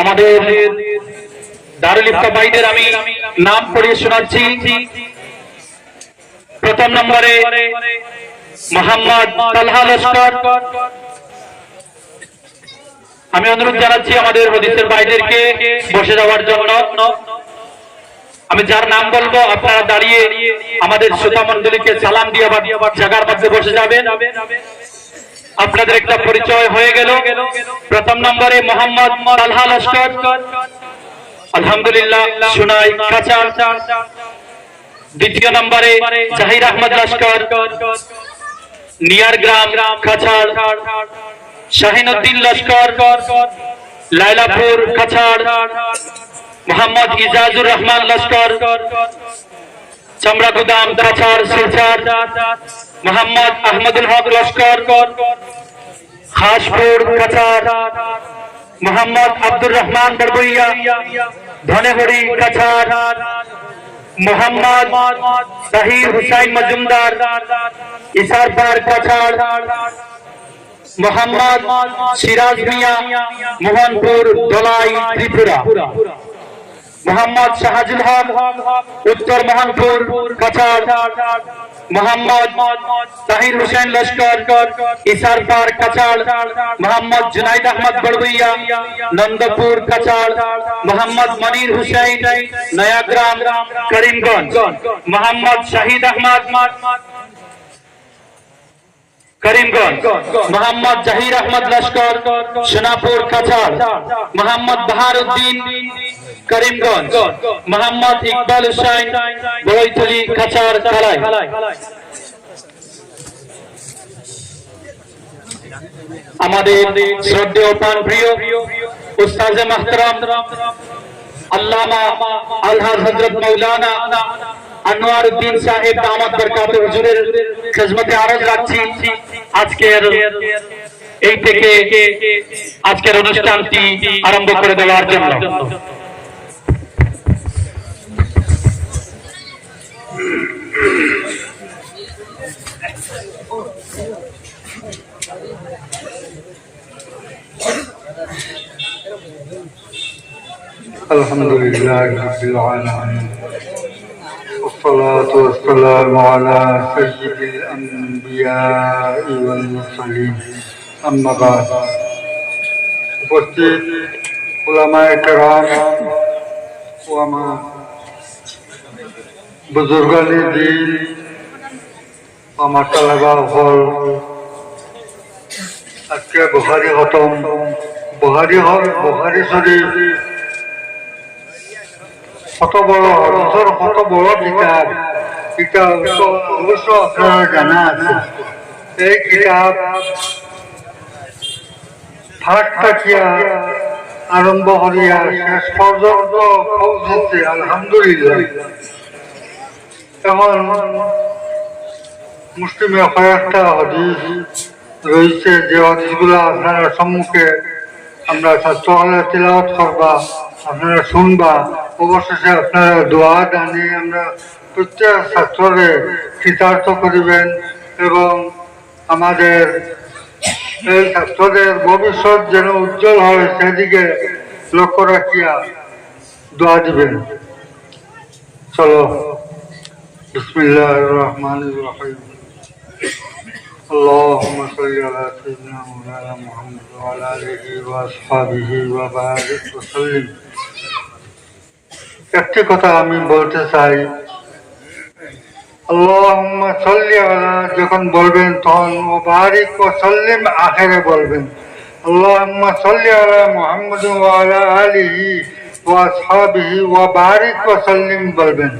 আমাদের দারুল ইফতা ভাইদের আমি নাম পড়িয়ে শোনাচ্ছি। প্রথম নম্বরে মোহাম্মদ তালহা লস্কর। আমি অনুরোধ জানাচ্ছি আমাদের হদিসের ভাইদেরকে বসে যাওয়ার জন্য। আমি যার নাম বলব, আপনারা দাঁড়িয়ে আমাদের শ্রোতা মন্ডলীকে সালাম দিয়ে আবার জায়গার মধ্যে বসে যাবেন। আপনাদের একটা পরিচয় হয়ে গেল। প্রথম নম্বরে মোহাম্মদ আলহামদুলিল্লাহ, সুনাই কাঁচা দ্বিতীয় নম্বরে জাহির আহমদ লস্কর নিয়ার গ্রাম কাছাড় শাহিনুদ্দিন লস্কর। লাইলাপুর কাছাড় মোহাম্মদ ইজাজুর রহমান লস্কর, চামড়াগুদাম কাছাড় শিলচর, মোহাম্মদ আহমদুল হক লস্কর, খাসপুর, কাছাড়, মোহাম্মদ আব্দুর রহমান বড়বইয়া ধনেহরি কাছাড়, মোহাম্মদ তাহির হুসাইন মজুমদার, ইসারপার, কাছাড়, মোহাম্মদ সিরাজ মিয়া, মোহনপুর দলাই ত্রিপুরা। মোহাম্মদ শাহাজুল হক, উত্তর মোহনপুর, কাছাড়। মোহাম্মদ তাহির হোসেন লস্কর ইসারপার কাছাড়। মোহাম্মদ জুনাইদ আহমদ বড়বইয়া, নন্দপুর, কাছাড়। মোহাম্মদ মনির হুসাইন নয়াগ্রাম, করিমগঞ্জ। মোহাম্মদ শাহিদ আহমদ করিমগঞ্জ। মোহাম্মদ জাহির আহমদ লস্কর, সোনাপুর, কাছাড়। মোহাম্মদ বাহারুদ্দিন, করিমগঞ্জ। মোহাম্মদ ইকবাল হুসাইন বড়ইতলি কাছাড়, কালাই। আমাদের শ্রদ্ধেয় প্রাণ প্রিয় উস্তাজে মাহতারাম আল্লামা আলহাজ হযরত মাওলানা আনোয়ার উদ্দিন সাহেব দামাত বরকাত হুজুরের খেজমতে আরজ রাখছি আজকের এই থেকে আজকের অনুষ্ঠানটি আরম্ভ করে দেওয়ার জন্য الحمد لله رب العالمين والصلاة والسلام على سيد الأنبياء والمرسلين أما بعد উপস্থিত ওলামায়ে কেরাম ও আমার বুজুর্গানি দিন আমার তালেবা হল আজকে বুহারি খতম বুহারি হল বুহারি শরীফ কত বড় কত বড় কিতাব অবশ্য- আপনারা জানা আছে। এই কিতাব থাকিয়া আরম্ভ করিয়া শেষ পর্যন্ত পৌঁছেছে, আলহামদুলিল্লাহ। এখন মুসলিমে কয়েকটা হদিস রয়েছে, যে হদিসগুলো আপনারা সম্মুখে আমরা ছাত্রকালে তিলাওয়াত করবা। আপনারা শুনবা অবশেষে আপনারা দোয়া দানি আমরা প্রত্যেক ছাত্ররে কৃতার্থ করিবেন এবং আমাদের এই ছাত্রদের ভবিষ্যৎ যেন উজ্জ্বল হয় সেদিকে লক্ষ্য রাখিয়া দোয়া দিবেন চলো বিসমিল্লাহ রহমান রহিম اللهم صل على سيدنا مولانا محمد وعلى اله واصحابه وبارك وسلم একটি কথা আমি বলতে চাই। যখন বলবেন, তখন ও বারিক ও সাল্লিম আখেরে বলবেন। আল্লাহুম্মা আলিহি ওয়া ওয়া বারিক বলবেন।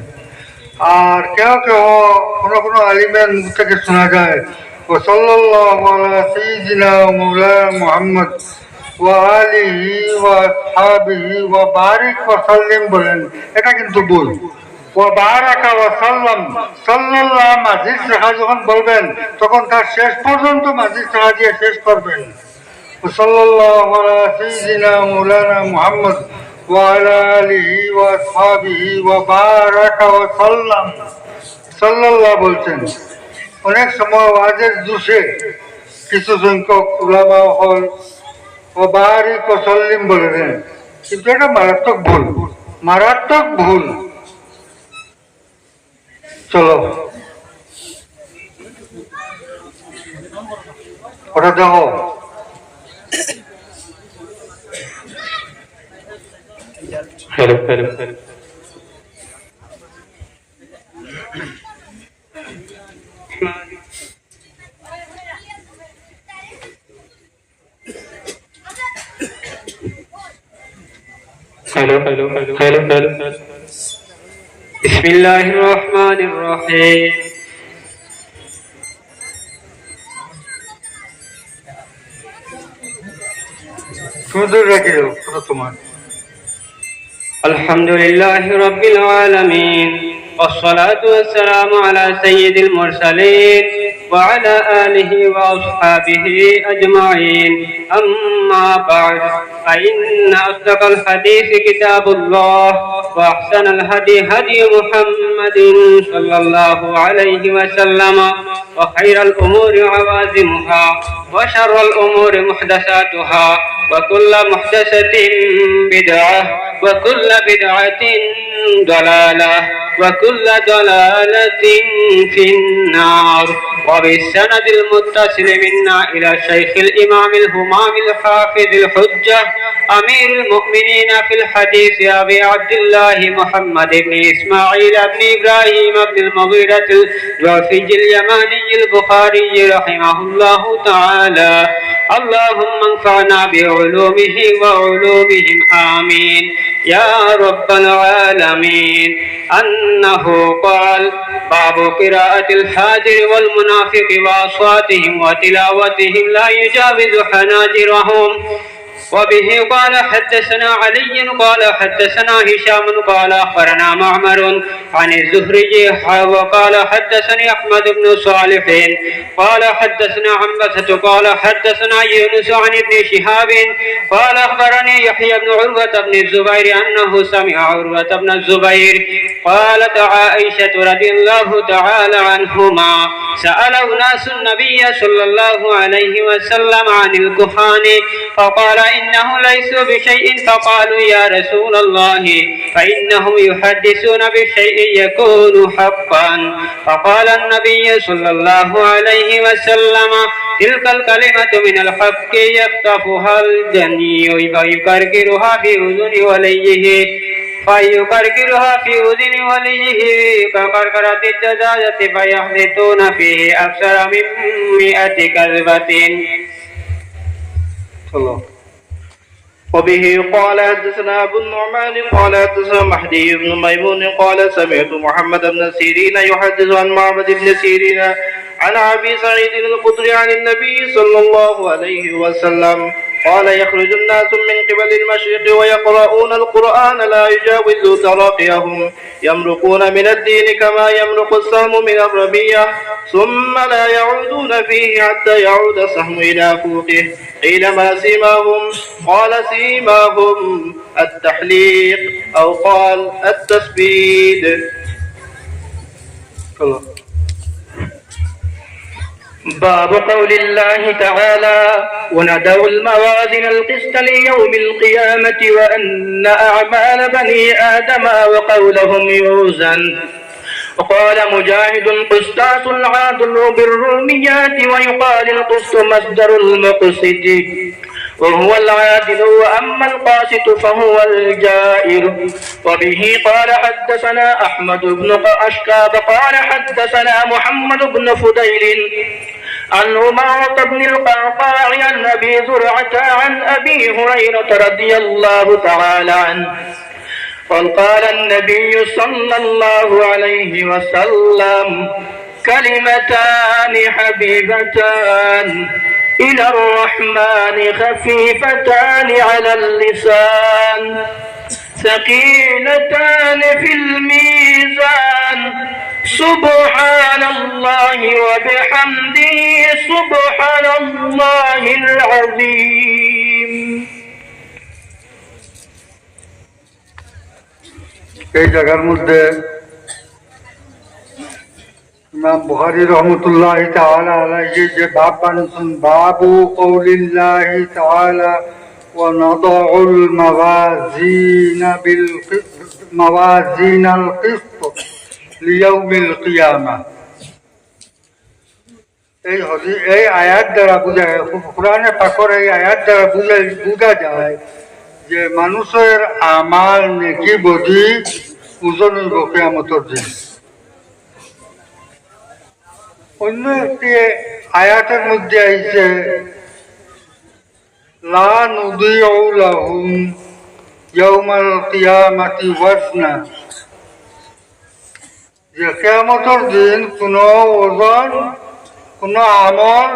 আর কেউ কেউ কোনো কোনো আলিমের মুখ থেকে শোনা যায়, ও সাল্লাল্লাহু আলা বারিক বলেন। এটা কিন্তু সাল্লাল্লাহ সাহা যখন বলবেন, তখন তার শেষ পর্যন্ত মাঝির সাহা দিয়ে শেষ করবেন। মুহাম্মদ সাল্লাল্লাহ বলছেন, অনেক সময় ওয়াজের কিছু সংখ্যক ও বারিক ও সল্লিম বলে দেন। কিন্তু এটা মারাত্মক ভুল। মারাত্মক ভুল। চলো। ওটা দেখো। হ্যালো হ্যালো হ্যালো الله الرحمن الرحيم তুমি তো রেখে দাও ওটা তোমার الحمد لله رب العالمين والصلاة والسلام على سيد المرسلين وعلى آله وأصحابه أجمعين. أما بعد فإن أصدق الحديث كتاب الله وأحسن الهدي هدي محمد صلى الله عليه وسلم وخير الأمور عوازمها وشر الأمور محدثاتها. وكل محدثة بدعة وكل بدعة ضلالة وكل ضلالة في النار. وبالسند المتصل منا إلى شيخ الإمام الهمام الحافظ الحجة أمير المؤمنين في الحديث أبي عبد الله محمد بن إسماعيل بن إبراهيم بن المغيرة الجعفي اليماني البخاري رحمه الله تعالى. اللهم انفعنا بعلومه وعلومهم آمين. يا رب العالمين. أنه قال باب قراءة الحاجر والمنافق وأصواتهم وتلاوتهم لا يجاوز حناجرهم. وبه قال حدثنا علي قال حدثنا هشام قال أخبرنا معمر عن الزهري وقال حدثني أحمد بن صالح قال حدثنا عنبسة قال حدثنا يونس عن ابن شهاب قال أخبرني يحيى بن عروة بن الزبير أنه سمع عروة بن الزبير قالت عائشة رضي الله تعالى عنهما سأل ناس النبي صلى الله عليه وسلم عن الكهان فقال إنه ليسوا بشيء فقالوا يا رسول الله فإنهم يحدثون بشيء يكون حقا فقال النبي صلى الله عليه وسلم تلك الكلمة من الحق يخطفها الجني ويكركرها في أذن وليه فيكركرها في أذن وليه ككركرة الدجاجة فيحدثون فيه أكثر من مئة كذبة চলো وبه قال حدثنا أبو النعمان قال حدثنا مهدي بن ميمون قال سمعت محمد بن سيرين يحدث عن معبد بن سيرين عن أبي سعيد الخدري عن النبي صلى الله عليه وسلم. قال يخرج الناس من قبل المشرق ويقرؤون القرآن لا يجاوز تراقيهم. يمرقون من الدين كما يمرق السهم من الرمية ثم لا يعودون فيه حتى يعود السهم إلى فوقه. قيل ما سيماهم؟ قال سيماهم التحليق أو قال التسبيد. চলো باب قول الله تعالى وندع الموازين القسط ليوم القيامة وأن أعمال بني آدم وقولهم يوزن. وقال مجاهد قسطاس العادل بالروميات ويقال القسط مصدر المقسط. وهو العادل وأما القاسط فهو الجائر وبه قال حدثنا أحمد بن أشكاب قال حدثنا محمد بن فضيل عن عمارة بن القعقاع عن أبي زرعة عن أبي هريرة رضي الله تعالى عنه. قال قال النبي صلى الله عليه وسلم كلمتان حبيبتان. إلى الرحمن خفيفتان على اللسان ثقيلتان في الميزان سبحان الله وبحمده سبحان الله العظيم এই জায়গার মধ্যে ইমাম বুহারি রহমতুল্লাহ তাআলা যে বাপ বানান বাবু বিল মাওয়াজিন আল এই এই আয়াত দ্বারা বোঝা যায় কোরআনে পাকর এই আয়াত দ্বারা বুঝা বোঝা যায় যে মানুষের আমার নেকি বধি ওজন হইব কেয়ামতর দিন। অন্য একটি আয়াতের মধ্যে আইছে লা নুদিউ লাহুম ইয়াউমাল কিয়ামাতি দিন কোনো ওজন, কোনো আমল,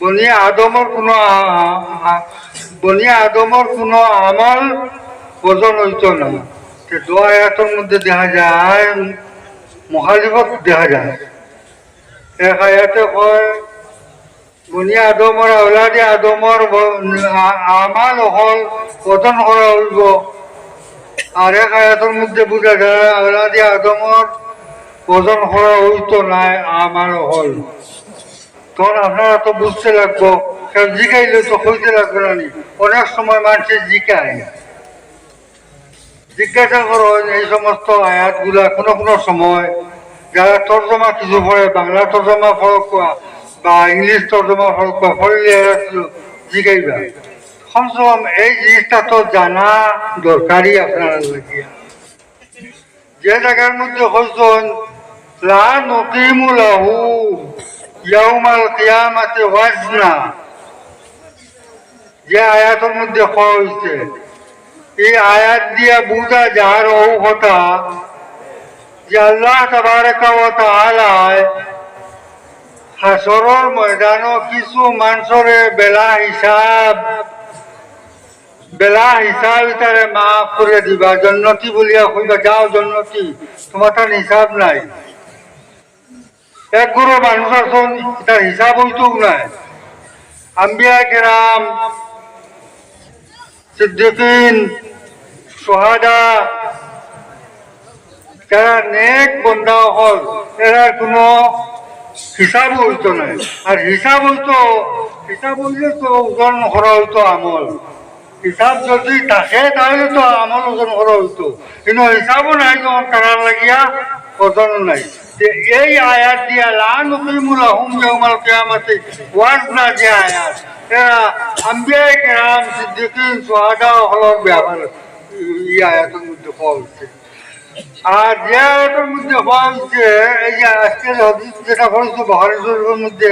বনি আদমর কোনো বনি আদমর কোনো আমল ওজন হইত না। তে আয়াতের মধ্যে দেখা যায় মহালিফত দেখা যায়। এক আয়াতে কয় বনি আদমর আওলাদে আদমর ব- আ- আমাল হল ওজন করা হইব আর এক আয়াতের মধ্যে বোঝা যায়, আওলাদে আদমর ওজন করা হইতো নাই আমাল হল তখন আপনারা তো বুঝতে লাগবো কেউ জিকাইলে তো হইতে লাগবে না। অনেক সময় মানুষে জিকায়। জিজ্ঞাসা করো এই সমস্ত আয়াতগুলা কোনো কোনো সময় যারা তর্জমা কিছু পড়ে, বাংলা তর্জমা ফরক কোয়া বা ইংলিশ তর্জমা ফরক কোয়া পড়লে এরা কিছু জিকাইবা কমসে কম এই জিনিসটা তো জানা দরকারই আপনারা লাগিয়া। যে জায়গার মধ্যে হইছেন, লা নকিমু লাহু, ইয়াউমাল কিয়ামাতি ওয়াজনা। যে আয়াতের মধ্যে হয়েছে এই আয়াত দিয়া বুঝা যার ও যে আল্লাহ তাবারকা ওয়া হাসরের কিছু মানুষরে বেলা হিসাব বেলা হিসাব তারে মাফ করে দিবা জন্নতি বলিয়া কইবা, যাও জন্নতি তোমার তার হিসাব নাই। এক গুরু মানুষ আছেন, তার হিসাব হইতো নাই। আম্বিয়া কেরাম, সিদ্দিকিন, সোহাদা যারা নেক বন্ধা হল এরার কোনো হিসাব হইতো নাই আর হিসাব হইতো, হিসাব হইলে তো ওজন করা হইতো আমল। হিসাব যদি থাকে, তাহলে তো আমল ওজন করা হইতো। কিন্তু হিসাবও নাই যখন তারা লাগিয়া ওজন নাই। এই আয়াত দিয়া লান উকিমুল হুম ইয়াউমাল কিয়ামাতি ওয়াজ না যে আয়াত। এরা আম্বিয়া কেরাম সিদ্দিকিন সোহাদা হলর ব্যাপার, এই আয়াতের মধ্যে পাওয়া হচ্ছে আর রেওয়াটার মধ্যে হওয়া হচ্ছে এই যে আজকের যেটা মধ্যে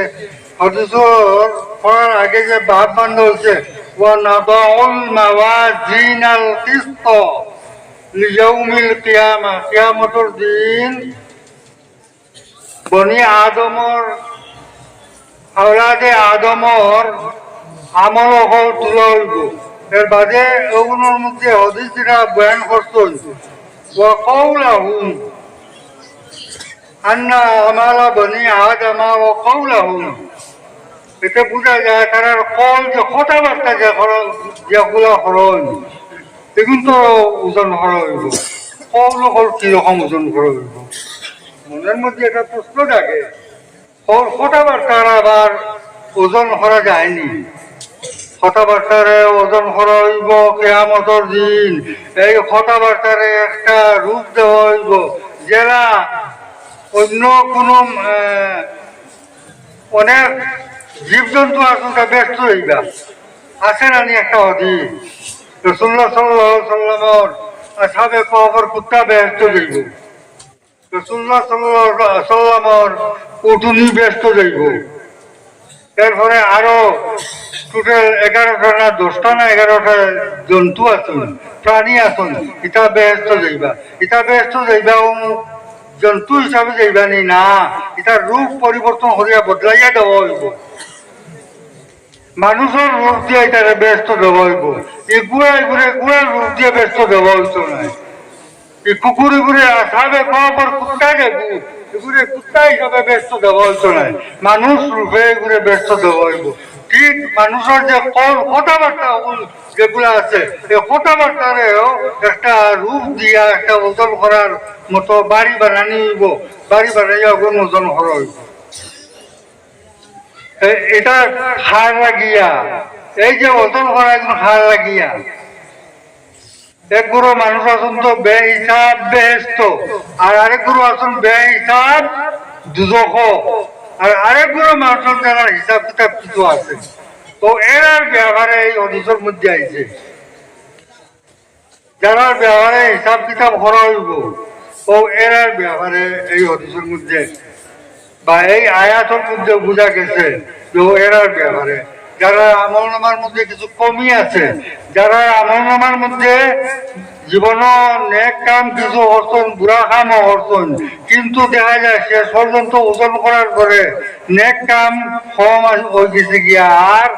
আগে যে ভাব বান্ধ হচ্ছে আদমর আমল হল তুলা এর বাদে ওগুলোর মধ্যে হদিস যেটা বয়ান করতে হয়েছে وقولهم أن أعمال بني آدم وقولهم এতে বোঝা যায় তারা কল যে কথাবার্তা যে খরচ যেগুলো খরচ এগুলো তো ওজন খরচ হইব কল হল কিরকম ওজন খরচ হইব মনের মধ্যে একটা প্রশ্ন থাকে কল- কথাবার্তার আবার ওজন করা যায়নি কথাবার্তারে ওজন করা হইব কেয়ামতর দিন। এই কথাবার্তারে একটা রূপ দেওয়া হইব জেলা অন্য কোনো অনেক জীবজন্তু আসনটা ব্যস্ত হইবা। আছে নানি একটা অধিক রসুল্লাহ সাল্লাহ সাল্লামর সাবে কবর কুত্তা ব্যস্ত যাইব রসুল্লাহ সাল্লাহ সাল্লামর উঠুনি ব্যস্ত যাইব এরপরে আরও টোটাল এগারোটা না দশটা না এগারোটা জন্তু আছেন, প্রাণী আছেন ইটা ব্যস্ত যাইবা। ইটা ব্যস্ত যাইবা অমুক জন্তু হিসাবে যাইবা নি, না ইটার রূপ পরিবর্তন করিয়া বদলাইয়া দেওয়া হইব। মানুষের রূপ দিয়ে এটারে ব্যস্ত দেওয়া হইব। এই গুড়া ঘুরে রূপ দিয়ে ব্যস্ত দেওয়া হইত নাই এই কুকুরে ঘুরে আসাবে কবর যাব এগুলো কুত্তা হিসাবে ব্যস্ত দেওয়া হইত নাই মানুষ রূপে এগুলো ব্যস্ত দেওয়া হইব ঠিক মানুষের যে কল কথাবার্তা যেগুলো আছে এই কথাবার্তারেও একটা রূপ দিয়া একটা ওজন করার মতো বাড়ি বানানি হইব। বাড়ি বানাইয়া ওগুলো ওজন করা হইব। এটা হার লাগিয়া। এই যে ওজন করা একজন হার লাগিয়া। এক গুরু মানুষ আছেন তো বে হিসাব বেহেস্ত আর আরেক গুরু আছেন বে হিসাব দুজক। আর আরেক গুরু মানুষের যারা হিসাব কিতাব কিছু আছে। তো এরার ব্যবহারে এই অদূষের মধ্যে আইছে। যারা ব্যবহারে হিসাব কিতাব করা হইব ও এরার ব্যবহারে এই অদূষের মধ্যে বা এই আয়াতের মধ্যে বোঝা গেছে যে এরার ব্যাপারে যারা আমল নামার মধ্যে কিছু কমি আছে, যারা আমল নামার মধ্যে জীবন নেক কাম কিছু বুড়া কামও কিন্তু দেখা যায় শেষ পর্যন্ত ওজন করার পরে নেক কাম কম হয়ে গেছে গিয়া, আর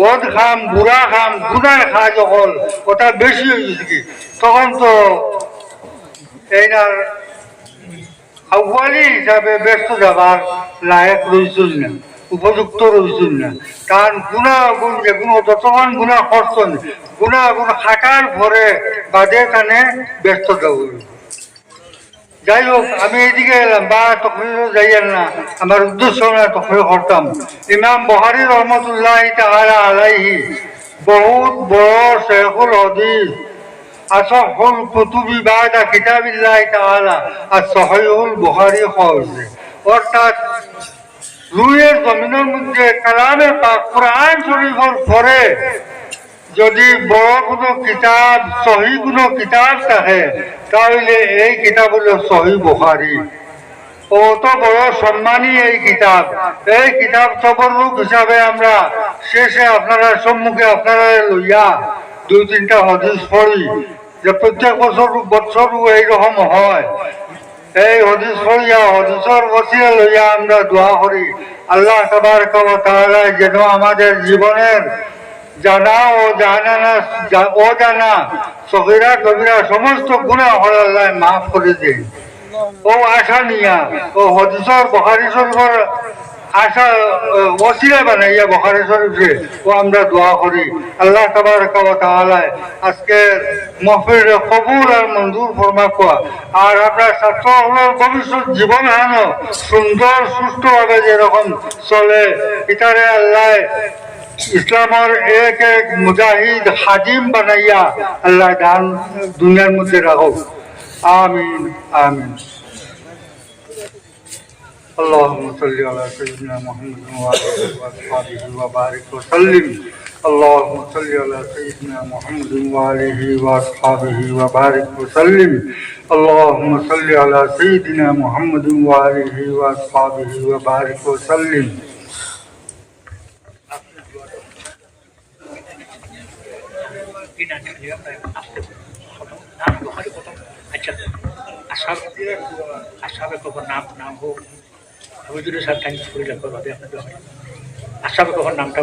বদ খাম, বুড়া খাম, গুনার খাজ হল ওটা বেশি হয়ে গেছে কি? তখন তো এই না আহ্বানি হিসাবে ব্যস্ত যাবার লায়ক রইছিল না। উপযুক্ত রয়েছেন না। কারণ গুণা গুণ যেগুলো যতক্ষণ গুণা করছেন গুণা গুণ হাঁটার ভরে বাদে কানে ব্যস্ত হল যাই হোক, আমি এদিকে এলাম, বা তখন যাইয়েন না। আমার উদ্দেশ্য না তখন করতাম। ইমাম বহারি রহমতুল্লাহ তাহারা আলাইহি বহুত বড় শেখুল হদিস আসহুল কুতুবি বাদা কিতাবিল্লাহ তাআলা আর সহিহুল বহারি খওয়াজে অর্থাৎ রুয়ের জমিনের মধ্যে কালামে পাক কোরআন শরীফের পরে যদি বড় কোনো কিতাব, সহি কোনো কিতাব থাকে, তাহলে এই কিতাব হলো সহি বুখারি। অত বড় সম্মানী এই কিতাব। এই কিতাব তবরুক হিসাবে আমরা শেষে আপনারা সম্মুখে আপনারা লইয়া দুই তিনটা হদিস পড়ি, যে প্রত্যেক বছর বছর এইরকম হয়। এই হদিস পড়িয়া হদিসর বসিয়া লইয়া আমরা দোয়া করি। আল্লাহ সবার তাআলা যেন আমাদের জীবনের জানা ও জানা না ও জানা সহিরা কবিরা সমস্ত গুণা হল আল্লাহ মাফ করে দিন। ও আশা নিয়া, ও হদিসর বহারি শরীফের আশা ওসিলা বানাইয়া বখারেশ্বর উঠে ও আমরা দোয়া করি। আল্লাহ তাবার তাহলায় আজকে মহফিল কবুল আর মঞ্জুর ফরমা কোয়া। আর আপনার ছাত্র ভবিষ্যৎ জীবন হানো সুন্দর সুস্থভাবে যেরকম চলে, ইতারে আল্লাহ ইসলামের এক এক মুজাহিদ হাজিম বানাইয়া আল্লাহ দান দুনিয়ার মধ্যে রাখো আমিন আমিন। اللهم صل على سيدنا محمد وعلى آله وأصحابه وبارك وسلم اللهم صل على سيدنا محمد وآله وأصحابه وبارك وسلم اللهم صل على سيدنا محمد وآله وأصحابه وبارك وسلم আচ্ছা আসার আসাবে কখন নাম নাম হোক দোকানে আসাবে কখন নামটা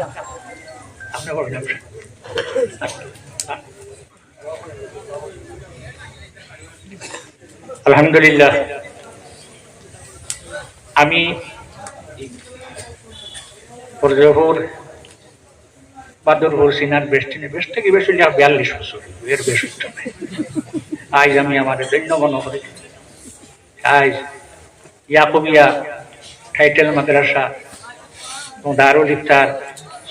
নাম আলহামদুলিল্লাহ। আমি পর্যপুর বাদুরপুর, সিনার বেস্টিনে বেশ থেকে বেশি বিয়াল্লিশ বছর। এর বেশি। আজ আমি আমাদের দৈন্য মনে আজ ইয়াকুবিয়া টাইটেল মাদ্রাসা এবং দারুল ইফতার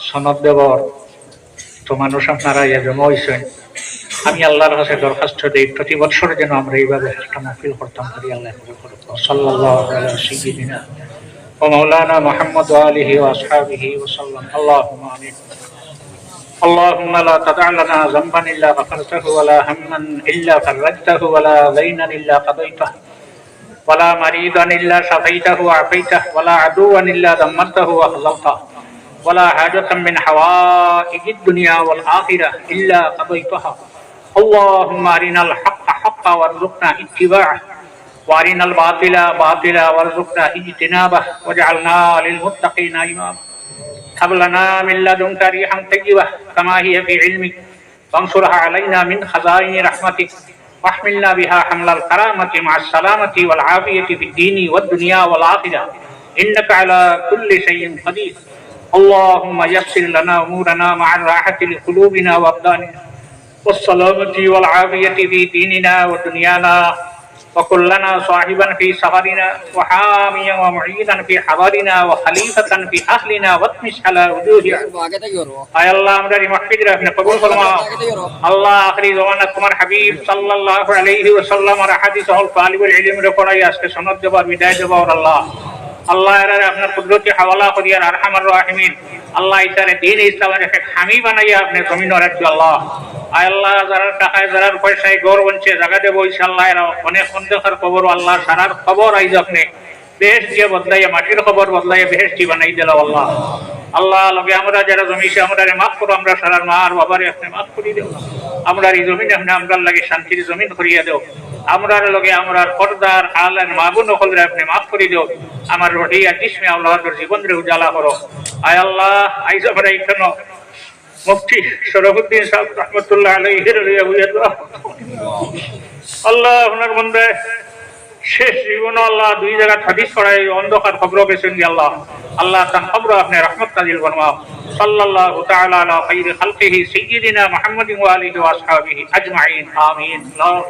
সনদ দেবর তো মানুষ আপনারা ইয়া জমা হয়েছেন আমি আল্লাহর কাছে দরখাস্ত দিই প্রতি বছর যেন আমরা এইভাবে একটা মাহফিল করতাম করি আল্লাহ সাল্লাহ সিদ্দিনা ومولانا محمد وآله وأصحابه وسلم اللهم آمين اللهم لا تدع لنا ذنبا إلا غفرته ولا هما إلا فرجته ولا دينا إلا قضيته ولا مريضا إلا شفيته وعافيته ولا عدوا إلا دمرته وخذلته ولا حاجة من حوائج الدنيا والآخرة إلا قضيتها. اللهم أرنا الحق حقا وارزقنا اتباعه وأرنا الباطل باطلا وارزقنا اجتنابه واجعلنا للمتقين إماما. هب لنا من لدنك ريحا طيبة كما هي في علمك وانصرها علينا من خزائن رحمتك. واحملنا بها حمل الكرامة مع السلامة والعافية في الدين والدنيا والآخرة. إنك على كل شيء قدير. اللهم يسر لنا أمورنا مع الراحة لقلوبنا وأبداننا. والسلامة والعافية في ديننا ودنيانا. وكن لنا صاحبا في سفرنا وحاميا ومعيدا في حضرنا وخليفة في أهلنا واتمس على وجوه أي الله مدري محفظ رفنا قبول فرما. الله آخری زمانك تمہار حبيب صلى الله عليه وسلم اور حدیث الفالب العلم رکھنا یا اس کے سنت جب اور আল্লাহ আপনার কুদরতি হাওয়ালা করিয়ার আরহামার রাহিমিন, আল্লাহ ইতারে দিন ইসলামের একটা খামি বানাইয়া আপনি জমিন রাখছো আল্লাহ। আল্লাহ, যারা টাকায়, যারা পয়সায় গড় বনছে জায়গা দেবো এরা অনেক অন্ধকার খবর, আল্লাহ সারার খবর আইজ আপনি। বেশ দিয়ে বদলাইয়া মাটির খবর বদলাইয়া বেহেশটি বানাই দিল আল্লাহ। আল্লাহ, লগে আমরা যারা জমিছে আমরা রে মাফ করো, আমরা সারার মা আর বাবারে আপনি মাফ করি দেও। আমরা এই জমিন আপনি আমরা লাগে শান্তির জমিন করিয়া দেও। আমরা লগে আমরা পর্দার আলার মাগুন হলরে আপনি মাফ করি দেও। আমার রহিয়া জিসমে আল্লাহর জীবন রে উজালা করো। আয় আল্লাহ, আইজ আমরা এখানে মুফতি শরফুদ্দিন সাহেব রহমতুল্লাহ আলাইহির লইয়া দোয়া আল্লাহ, আপনার মধ্যে শেষ জীবন আল্লাহ দুই জায়গা হাদিস করাই অন্ধকার খবর পেয়েছেন আল্লাহ। আল্লাহ তার খবর আপনি রহমত নাজিল ফরমাও। সাল্লাল্লাহু তাআলা আলা খাইরি খালকিহি সাইয়্যিদিনা মুহাম্মাদিন ওয়া আলিহি ওয়া আসহাবিহি আজমাইন। আমিন। আল্লাহ।